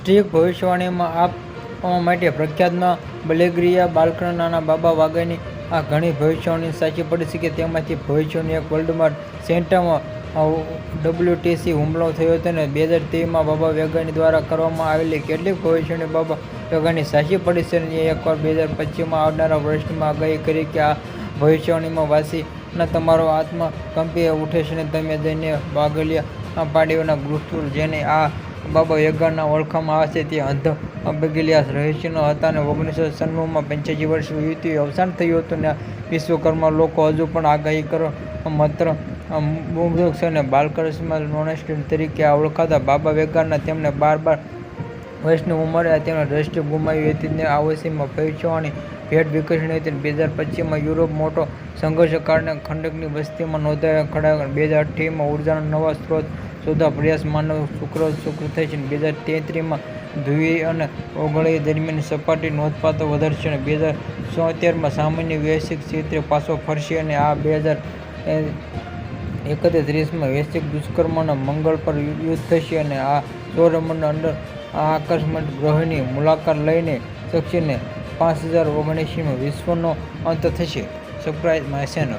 Strict ભવિષ્યવાણીમાં આપવા માટે પ્રખ્યાતમાં બલેગ્રિયા બાલકૃષ્ણના બાબા વાગાની આ ઘણી ભવિષ્યવાણી સાચી પડી શકે તેમાંથી ભવિષ્યની એક વર્લ્ડમાં સેન્ટામાં ડબ્લ્યુટીસી હુમલો થયો હતો અને બે હજાર તેરમાં બાબા વેગાની દ્વારા કરવામાં આવેલી કેટલીક ભવિષ્યની બાબા વેગાની સાચી પડી છે અને એકવાર બે હજાર પચીસમાં આવનારા વર્ષમાં આગાહી કરી કે આ ભવિષ્યવાણીમાં વાસીના તમારો આત્મા કંપી ઉઠે છે અને તમે જઈને વાઘલિયા પાડીઓના ગૃહ જેને આ બાબા યગારના ઓળખામાં આવે છે. તે અંધ બગેલિયા રહસ્યનો હતા અને ઓગણીસો સન્નુમાં પંચ્યાસી વર્ષ યુવતી અવસાન થયું હતું ને વિશ્વકર્મા લોકો હજુ પણ આગાહી કરો. માત્ર મુગ્ધ અને બાલકૃષ્ણ નોનેસ્ટ તરીકે ઓળખાતા બાબા વેગારના તેમને બાર બાર વર્ષની ઉંમરે તેમણે દ્રષ્ટિ ગુમાવી હતી. અને આવસીમાં પહોંચવાની ભેટ વિકસણી હતી. બે હજાર પચીસમાં યુરોપ મોટો સંઘર્ષ કારણે ખંડકની વસ્તીમાં નોંધાયા ખડા બે હજાર અઠ્યાવીસમાં ઉર્જાના નવા સ્ત્રોત શોધવા પ્રયાસ માનવ શુક્ર શુક્ર થઈ છે. બે હજાર તેત્રીસમાં ધ્રુવી અને ઓગળી દરમિયાન સપાટી નોંધપાત્ર વધારશે અને બે હજાર સોતેરમાં સામાન્ય વૈશ્વિક ક્ષેત્રે પાછો ફરશે અને આ બે હજાર એકત્રીસમાં વૈશ્વિક દુષ્કર્મના મંગળ પર યુદ્ધ થશે અને આ સૌરમંડળ અંદર આ આકસ્મિક ગ્રહની મુલાકાત લઈને શકશે ને પાંચ હજાર ઓગણીસમાં વિશ્વનો અંત થશે. Subscribe my channel